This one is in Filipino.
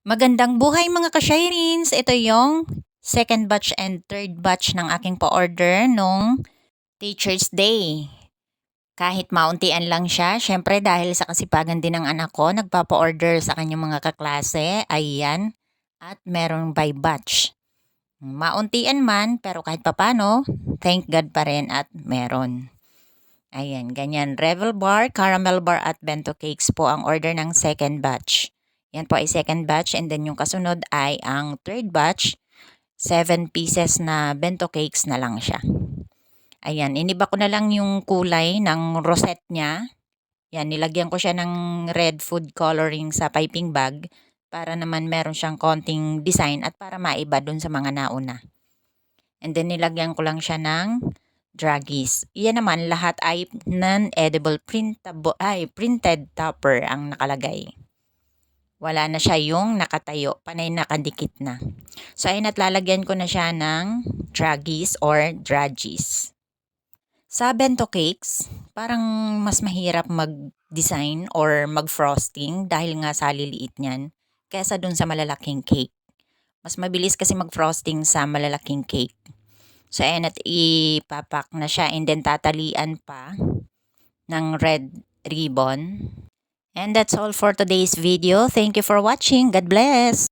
Magandang buhay mga ka-Shirins! Ito yung second batch and third batch ng aking pa-order nung Teacher's Day. Kahit mauntian lang siya, syempre dahil sa kasipagan din ng anak ko, nagpapa-order sa kanyang mga kaklase, ayan, at merong by batch. Mauntian man, pero kahit papano, thank God pa rin at meron. Ayan, ganyan. Revel bar, caramel bar at bento cakes po ang order ng second batch. Yan po ay second batch and then yung kasunod ay ang third batch. 7 pieces na bento cakes na lang siya. Ayan, iniba ko na lang yung kulay ng rosette niya. Yan, nilagyan ko siya ng red food coloring sa piping bag para naman meron siyang konting design at para maiba dun sa mga nauna. And then nilagyan ko lang siya ng draggies. Iyan naman lahat ay non-edible printable ay printed topper ang nakalagay. Wala na siya yung nakatayo, panay nakadikit na. So ayun at lalagyan ko na siya ng draggies or draggies. Sa bento cakes, parang mas mahirap mag-design or mag-frosting dahil nga sa liliit niyan kaysa dun sa malalaking cake. Mas mabilis kasi mag-frosting sa malalaking cake. So, ayan at ipapak na siya and then tatalian pa ng red ribbon. And that's all for today's video. Thank you for watching. God bless!